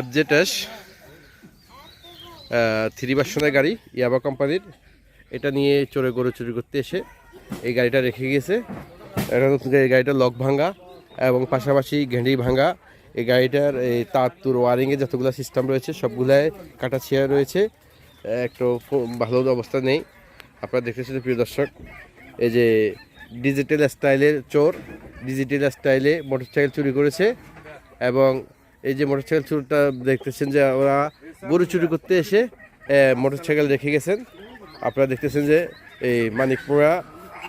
FZ S three বাসনের গাড়ি, ইয়াবা কোম্পানির। এটা নিয়ে চোরে গরু চুরি করতে এসে এই গাড়িটা রেখে গেছে। এটা নতুন গাড়ি গাড়িটা লক ভাঙ্গা এবং পাশাপাশি ঘেঁড়ি ভাঙ্গা এই গাড়িটার এই তার তুর ওয়ারিংয়ে যতগুলো সিস্টেম রয়েছে, সবগুলাই কাটা ছেঁড়া রয়েছে। একটু ভালো অবস্থা নেই। আপনারা দেখতেছেন প্রিয় দর্শক, এই যে ডিজিটাল স্টাইলের চোর, ডিজিটাল স্টাইলে মোটরসাইকেল চুরি করেছে এবং এই যে মোটরসাইকেল চুরিটা দেখতেছেন যে ওরা গরু চুরি করতে এসে মোটরসাইকেল রেখে গেছেন। আপনারা দেখতেছেন যে এই মানিকপুরা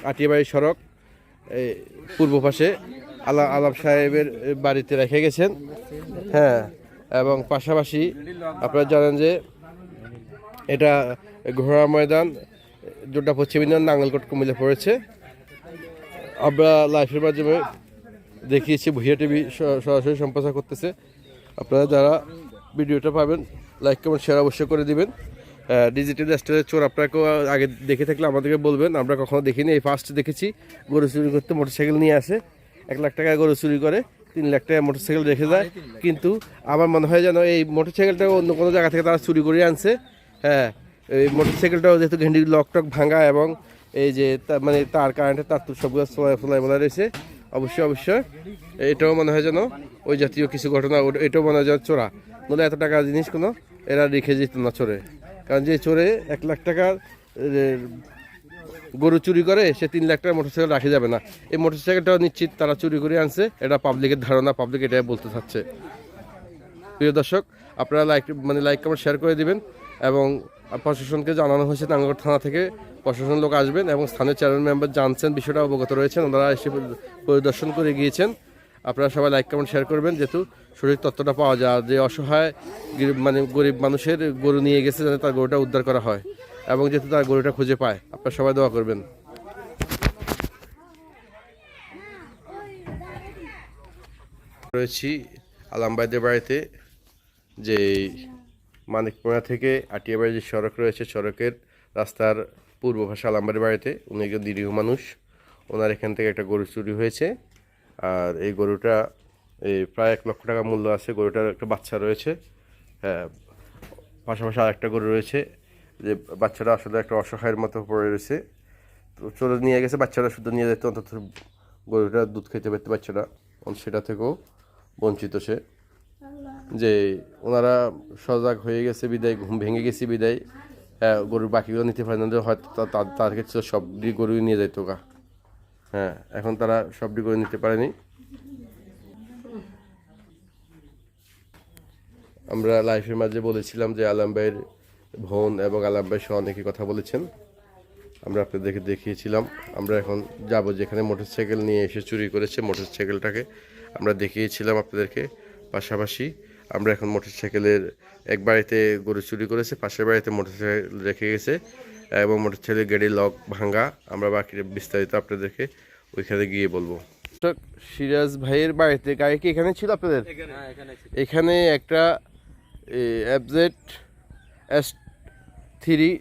আটিয়াবাড়ি সড়ক এই পূর্ব পাশে আলা, আলাপ সাহেবের বাড়িতে রেখে গেছেন। হ্যাঁ এবং পাশাপাশি আপনারা জানেন যে এটা ঘোড়া ময়দান যেটা পশ্চিম ইউনিয়ন নাঙ্গলকোট, কুমিল্লা পড়েছে। আমরা লাইফের মাধ্যমে দেখিয়েছি, ভুইয়া টিভি সরাসরি সম্প্রচার করতেছে। আপনারা যারা ভিডিওটা পাবেন লাইক কমেন্ট শেয়ার অবশ্যই করে দিবেন। ডিজিটাল স্টাইলের চোর আপনাকেও আগে দেখে থাকলে আমাদেরকে বলবেন। আমরা কখনো দেখিনি, এই ফার্স্ট দেখেছি, গরু চুরি করতে মোটরসাইকেল নিয়ে আসে। এক লাখ টাকা গরু চুরি করে, তিন লাখ টাকা মোটরসাইকেল রেখে যায় কিন্তু আমার মনে হয় যেন এই মোটরসাইকেলটা অন্য কোনো জায়গা থেকে তারা চুরি করে আনছে। হ্যাঁ এই মোটরসাইকেলটাও যেহেতু ঘেন্ডি লক টক ভাঙা এবং এই যে মানে তার কারেন্টের তার তো সবগুলো সোলাই ফোলাই বলা রয়েছে। অবশ্যই অবশ্যই। এটাও মনে হয় যেন ওই জাতীয় কিছু ঘটনা এটাও মনে হয় যেন চোরা। নলে এত টাকা জিনিস কোনো, এরা রেখে যেত না চোরে। কারণ যে চোরে এক লাখ টাকার গরু চুরি করে, সে তিন লাখ টাকার মোটরসাইকেল রাখা যাবে না। এই মোটরসাইকেলটাও নিশ্চিত তারা চুরি করে আনছে, এটা পাবলিকের ধারণা পাবলিক এটাই বলতে চাচ্ছে। প্রিয় দর্শক, আপনারা লাইক মানে লাইক কমেন্ট শেয়ার করে দিবেন। এবং প্রশাসনকে জানানো হয়েছে টাঙ্গর থানা থেকে প্রশাসন লোক আসবেন এবং স্থানীয় চেয়ারম্যান মেম্বার জানছেন, বিষয়টা অবগত রয়েছেন, ওনারা এসে পরিদর্শন করে গিয়েছেন। আপনারা সবাই লাইক কমেন্ট শেয়ার করবেন, যেহেতু সঠিক তথ্যটা পাওয়া যায়, যে অসহায় মানে গরিব মানুষের গরু নিয়ে গেছে যাতে তার গরুটা উদ্ধার করা হয় এবং যেহেতু তার গরুটা খুঁজে পায়। আপনারা সবাই দোয়া করবেন। রয়েছি আলামবাইদের বাড়িতে যে মানিকপুরা থেকে আটিয়াবাড়ি যে সড়ক রয়েছে, সড়কের রাস্তার পূর্ব ভাষা আলামবাড়ির বাড়িতে উনি একজন নিরীহ মানুষ। ওনার এখান থেকে একটা গরু চুরি হয়েছে। আর এই গরুটা এই প্রায় এক লক্ষ টাকা মূল্য আছে। গরুটার একটা বাচ্চা রয়েছে। হ্যাঁ পাশাপাশি আর একটা গরু রয়েছে। যে বাচ্চাটা আসলে একটা অসহায়ের মতো পড়ে রয়েছে। তো চলে নিয়ে গেছে বাচ্চারা শুধু নিয়ে যেত, অন্তত গরুটা দুধ খেতে পারতে বাচ্চারা সেটা থেকেও বঞ্চিত সে। যে ওনারা সজাগ হয়ে গেছে বিদায়, ঘুম ভেঙে গেছে বিদায়। হ্যাঁ গরুর বাকিগুলো নিতে পারে না হয়তো তা- তা- তাদেরকে ছিল সবটি গরুই নিয়ে যেত গা। হ্যাঁ এখন তারা সবটি গরু নিতে পারেনি। আমরা লাইফের মাঝে বলেছিলাম যে আলাম ভাইয়ের বোন এবং আলাম ভাই সহ অনেকে কথা বলেছেন। আমরা আপনাদেরকে দেখিয়েছিলাম। আমরা এখন যাব যেখানে মোটরসাইকেল নিয়ে এসে চুরি করেছে। মোটরসাইকেলটাকে আমরা দেখিয়েছিলাম আপনাদেরকে পাশাপাশি। আমরা এখন মোটরসাইকেলের এক বাড়িতে গরু চুরি করেছে পাশের বাড়িতে মোটরসাইকেল রেখে গেছে এবং মোটরসাইকেলের গাড়ির লক ভাঙা। আমরা বাকি বিস্তারিত আপনাদেরকে ওইখানে গিয়ে বলব। সিরাজ ভাইয়ের বাড়িতে গাড়ি কি এখানে ছিল আপনাদের? এখানে একটা অ্যাবজেট এস থ্রি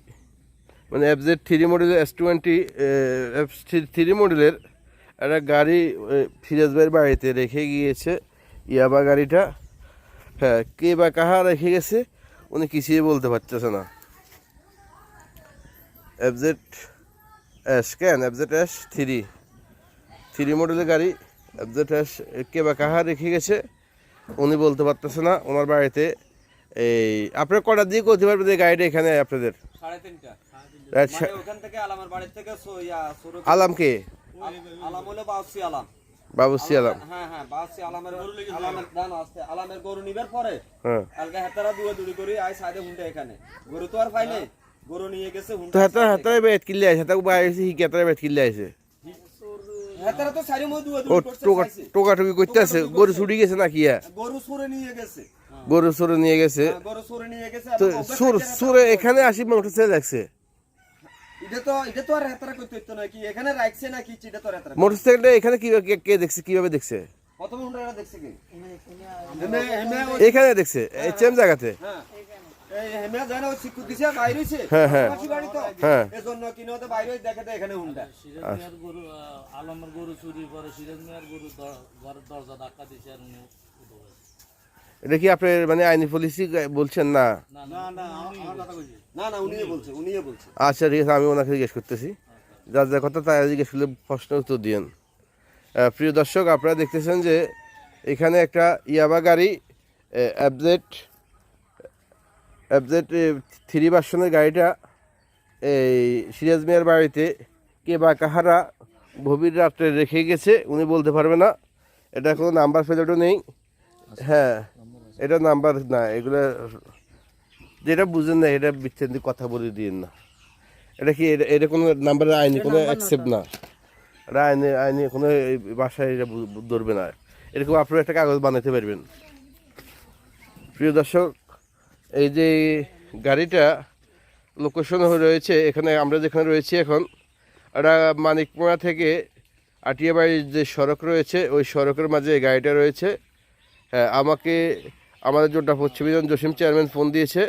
মানে এফজেড থ্রি মডেলের এস টোয়েন্টি এফ থ্রি মডেলের একটা গাড়ি সিরাজ ভাইয়ের বাড়িতে রেখে গিয়েছে ইয়াবা গাড়িটা। হ্যাঁ কে বা কাহা রেখে গেছে উনি কিছুই বলতে পারতেছে না। এফজেড এস ক্যান অ্যাবজেট এস থ্রি থ্রি মডেলের গাড়ি। অ্যাবজেট এস কে বা কাহা রেখে গেছে উনি বলতে পারতেছে না। ওনার বাড়িতে এই আপনার কটার দিয়ে করতে পারবেন এই গাড়িটা এখানে আপনাদের? আচ্ছা। মানে আলাম কে আলাম হলো বাউসি আলাম। বাবুসি আলাম হ্যাঁ হ্যাঁ বাউসি আলামের আলামের দান আসতে। আলামের গরু নিবার পরে হ্যাঁ। আলগা হাতারা দুয়া দুড়ি করি আই সাইডে হুন্ডা এখানে। গরু তো আর পাইলে গরু নিয়ে গেছে তো হুন্ডা হাতে হাতে বেত আছে হাতে বাইরে এসে হিকে হাতে বেত কিনলে আছে হাতারা তো সারি মো দুয়া দুড়ি করছে টোকা টোকা টুকি করতে আছে গরু ছুটি গেছে নাকি ইয়া গরু সরে নিয়ে গেছে। গরু সরে নিয়ে গেছে। হ্যাঁ, গরু সরে নিয়ে গেছে তো সুর সুরে এখানে আসি মোটর লাগছে এটা তো এটা তো আর হাতারা করতে হইতো না কি এখানে রাখছে এটা তো এখানে কে- কে দেখছে কীভাবে দেখছে? প্রথম দেখছে কি? এখানে দেখছে এই জায়গাতে। হ্যাঁ। না হ্যাঁ, হ্যাঁ। হ্যাঁ। আলমের গরু চুরি করে সিরাজ মিয়ার গরু দরজা ধাক্কা দিছে আর উনি। এটা কি আপনার মানে আইনি পলিসি বলছেন? না। আচ্ছা ঠিক আছে আমি ওনাকে জিজ্ঞেস করতেছি। যার যার কথা তারা জিজ্ঞেস করলে প্রশ্ন উত্তর দিয়েন। প্রিয় দর্শক আপনারা দেখতেছেন যে এখানে একটা ইয়াবা গাড়ি অ্যাবজেট অ্যাবজেট থ্রি ভার্সনের গাড়িটা এই সিরাজ মিয়ার বাড়িতে কে বা কাহারা গভীর রাত্রে রেখে গেছে উনি বলতে পারবে না। এটা কোনো নাম্বার প্লেটও নেই। হ্যাঁ। এটা নাম্বার না এগুলো যেটা বুঝেন না এটা বিচ্ছেদ কথা বলে দিন না। এটা কি এটা- কোনো নাম্বার আইনি কোনো অ্যাকসেপ্ট না। এটা আইনি আইনি কোনো এই বাসায় এটা ধরবে না। এরকম আপনারা একটা কাগজ বানাতে পারবেন। প্রিয় দর্শক এই যে গাড়িটা লোকেশন রয়েছে এখানে আমরা যেখানে রয়েছি এখন এটা মানিকমোড়া থেকে আটিয়াবাড়ির যে সড়ক রয়েছে ওই সড়কের মাঝে গাড়িটা রয়েছে। হ্যাঁ আমাকে আমাদের জোটা পশ্চিমবঙ্গ জসিম চেয়ারম্যান ফোন দিয়েছে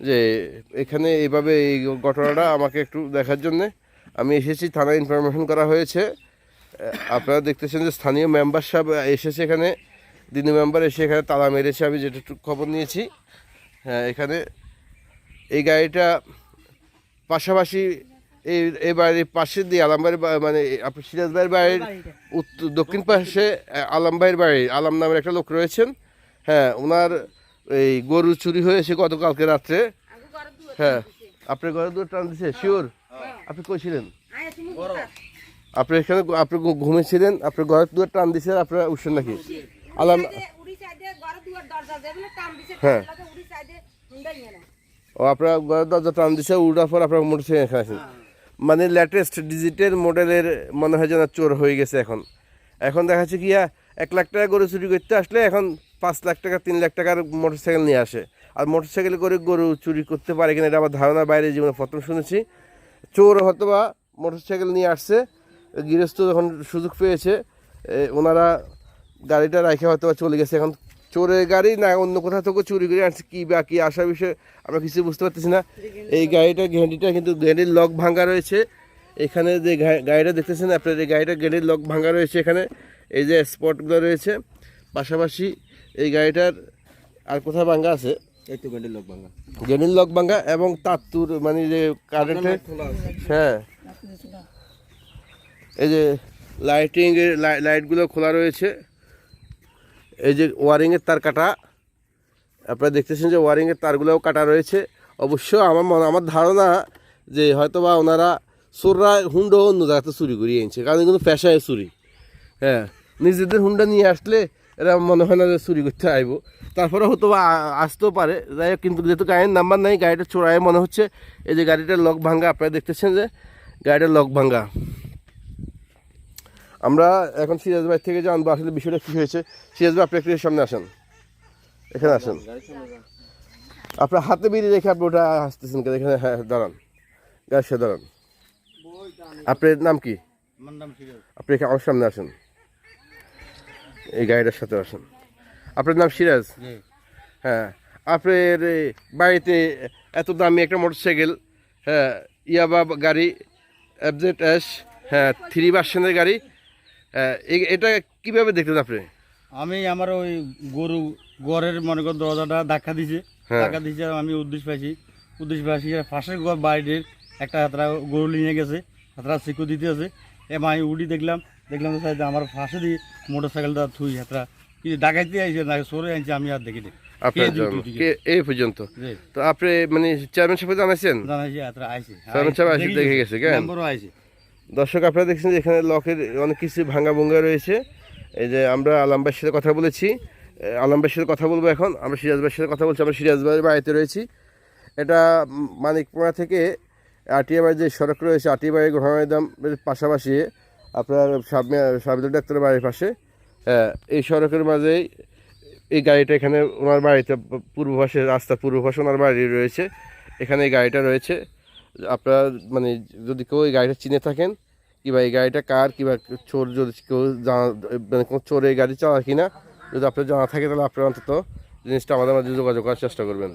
যে এখানে এইভাবে এই ঘটনাটা আমাকে একটু দেখার জন্যে। আমি এসেছি থানায় ইনফরমেশন করা হয়েছে। আপনারা দেখতেছেন যে স্থানীয় মেম্বার সাহেব এসেছে এখানে। দিনু মেম্বার এসে এখানে তালা মেরেছে আমি যেটা একটু খবর নিয়েছি। হ্যাঁ এখানে এই গাড়িটা পাশাপাশি এই এই বাড়ির পাশে দিয়ে আলামবাড়ির মানে আপনার সিরাজ ভাইয়ের বাড়ির উত্তর দক্ষিণ পাশে আহ, আলম ভাইয়ের বাড়ি আলম নামের একটা লোক রয়েছেন। হ্যাঁ ওনার এই গরু চুরি হয়েছে গতকালকে রাত্রে হ্যাঁ আপনি ঘরে দুটো টান দিছে শিওর আপনি কইছিলেন আপনি এখানে আপনি ঘু- ঘুমিয়েছিলেন আপনার ঘরে দুটো টান দিছে আপনার উঠছেন নাকি? আলাম হ্যাঁ। ও আপনার ঘরে দরজা টান দিছে উঠার পর আপনার মোটরসাইকেল এখানে আছেন মানে লেটেস্ট ডিজিটাল মডেলের মনে হয় যেন চোর হয়ে গেছে এখন। এখন দেখাচ্ছে কি আ, এক লাখ টাকা গরু চুরি করতে আসলে এখন পাঁচ লাখ টাকা, তিন লাখ টাকার মোটরসাইকেল নিয়ে আসে। আর মোটরসাইকেল করে গরু চুরি করতে পারে কিনা এটা আমার ধারণার বাইরে জীবনে প্রথম শুনেছি। চোর হয়তো বা মোটরসাইকেল নিয়ে আসছে, গৃহস্থ যখন সুযোগ পেয়েছে ওনারা গাড়িটা রাখে হয়তো বা চলে গেছে। এখন চোরের গাড়ি না অন্য কোথাও থেকে চুরি করে আনছে, কী বা কী আসার বিষয়ে আমরা কিছু বুঝতে পারতেছি না। এই গাড়িটা ঘেঁটিটা কিন্তু ঘেঁটির লক ভাঙা রয়েছে। এখানে যে গাড়িটা দেখতেছেন আপনার, এই গাড়িটা ঘেঁটির লক ভাঙা রয়েছে এখানে। এই যে স্পটগুলো রয়েছে। পাশাপাশি এই গাড়িটার আর কোথাও ভাঙা আছে? তো গাড়ির লোক ভাঙা গেনিল লক ভাঙা এবং তাত্তুর মানে যে কারেন্টের হ্যাঁ। এই যে লাইটিং এর লাই- লাইটগুলো খোলা রয়েছে। এই যে ওয়ারিংয়ের তার কাটা। আপনারা দেখতেছেন যে ওয়ারিংয়ের তারগুলোও কাটা রয়েছে। অবশ্য আমার মনে আমার ধারণা যে হয়তো বা ওনারা চোররা হুন্ডো অন্য জায়গাতে চুরি করিয়ে এনেছে কারণ কিন্তু পেশায় চুরি। হ্যাঁ নিজেদের হুন্ডা নিয়ে আসলে এরা মনে হয় না যে চুরি করতে আইব। তারপরে হয়তো বা আসতেও পারে। যাই হোক, কিন্তু যেহেতু গাড়ির নাম্বার নাই গাড়িটা চোরায় মনে হচ্ছে। এই যে গাড়িটার লক ভাঙ্গা আপনারা দেখতেছেন যে গাড়িটার লক ভাঙ্গা। আমরা এখন সিরাজ ভাই থেকে জানব আসলে বিষয়টা কী হয়েছে। সিরাজ ভাই আপনি একটু সামনে আসেন। এখানে আসেন। আপনার হাতে বেরিয়ে রেখে আপনি ওটা আসতেছেন এখানে হ্যাঁ দাঁড়ান। গাড়ির সাথে দাঁড়ান। আপনার নাম কি? আপনি এখানে আমার সামনে আসেন। এই গাড়িটার সাথে আসেন। আপনার নাম সিরাজ? হ্যাঁ আপনার বাড়িতে এত দামি একটা মোটরসাইকেল হ্যাঁ ইয়াবা গাড়ি অ্যাবজেট এস হ্যাঁ থ্রি পার্সেন্টের গাড়ি হ্যাঁ, এটা কীভাবে দেখলেন আপনি? আমি আমার ওই গরু গড়ের মনে কর দরজাটা ধাক্কা দিছে। হ্যাঁ। ধাক্কা দিছে আমি উদ্দেশ্য পাইছি। উদ্দেশ্য পাইছি পাশের ঘর বাড়ির একটা হাতরা গরু নিয়ে গেছে হাতরা সিকু দিতে আছে। এবার আমি উড়ি দেখলাম দেখলাম তো সাইডে আমার পাশে দিয়ে মোটর সাইকেলটা থুই হাতরা। কি ডাকাইতে আইছে না সরে আনছে আমি আর দেখিনি। আপনার কে এই পর্যন্ত? তো আপনি মানে চেয়ারম্যান সাহেব জানাইছেন? জানাইছি হাতরা আইছে। সামনে সাহেব আইছে, দেখে গেছে, কেন? আইছে। দর্শক আপনারা দেখছেন যে এখানে লকের অনেক কিছু ভাঙ্গা ভঙ্গা রয়েছে। এই যে আমরা আলামবাইয়ের সাথে কথা বলেছি। আলামবাইয়ের সাথে কথা বলব এখন। আমরা সিরাজ ভাইয়ের সাথে কথা বলছি আমরা সিরাজ ভাইয়ের বাড়িতে রয়েছি। এটা উম, মানিকপাড়া থেকে আটিয়াবাড়ির যে সড়ক রয়েছে আটিয়াবাড়ি ঘোড়ামাইদাম পাশাপাশি আপনার সাবিদুল ডাক্তারের বাড়ির পাশে। এই সড়কের মাঝেই এই গাড়িটা এখানে ওনার বাড়িতে পূর্ব পাশে, রাস্তার পূর্ব পাশে ওনার বাড়ি রয়েছে। এখানে এই গাড়িটা রয়েছে। আপনারা মানে যদি কেউ এই গাড়িটা চিনে থাকেন, কিংবা এই গাড়িটা কার, কিংবা চোর যদি কেউ জানা মানে কোনো চোর এই গাড়ি চালা কিনা, যদি আপনার জানা থাকে, তাহলে আপনারা অন্তত জিনিসটা আমাদের মাঝে যোগাযোগ করার চেষ্টা করবেন।